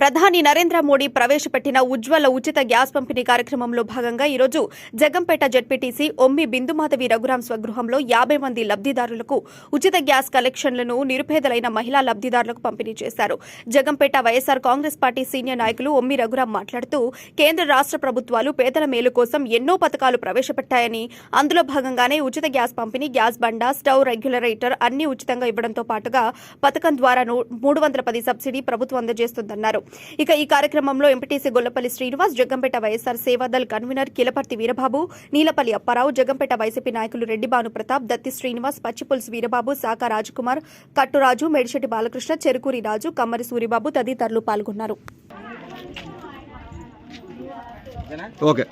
ప్రధాని నరేంద్ర మోడీ ప్రవేశపెట్టిన ఉజ్వల ఉచిత గ్యాస్ పంపిణీ కార్యక్రమంలో భాగంగా ఈరోజు జగంపేట జడ్పీటీసీ ఒమ్మి బిందుమాధవి రఘురాం స్వగృహంలో యాభై మంది లబ్దిదారులకు ఉచిత గ్యాస్ కలెక్షన్లను నిరుపేదలైన మహిళా లబ్దిదారులకు పంపిణీ చేశారు. Jaggampeta YSR Congress party senior నాయకులు ఒమ్మి రఘురాం మాట్లాడుతూ కేంద్ర రాష్ట్ర ప్రభుత్వాలు పేదల మేలు కోసం ఎన్నో పథకాలు ప్రవేశపెట్టాయని అందులో భాగంగానే ఉచిత గ్యాస్ పంపిణీ గ్యాస్ బండ స్టవ్ రెగ్యులరేటర్ అన్ని ఉచితంగా ఇవ్వడంతో పాటుగా పథకం ద్వారా మూడు వందల పది సబ్సిడీ ప్రభుత్వం అందజేస్తుందన్నారు. ఇక ఈ కార్యక్రమంలో MPTC Gollapalli Srinivas Jaggampeta YSR Sevadal convener Kilaparthi Veerababu Neelapalli Apparao Jaggampeta YCP నాయకులు రెడ్డి భాను ప్రతాప్ దత్తి శ్రీనివాస్ పచ్చిపుల్స్ వీరబాబు శాఖ రాజకుమార్ కట్టురాజు మేడిశెట్టి బాలకృష్ణ చెరుకూరి రాజు కమ్మరి సూరిబాబు తదితరులు పాల్గొన్నారు. ఓకే.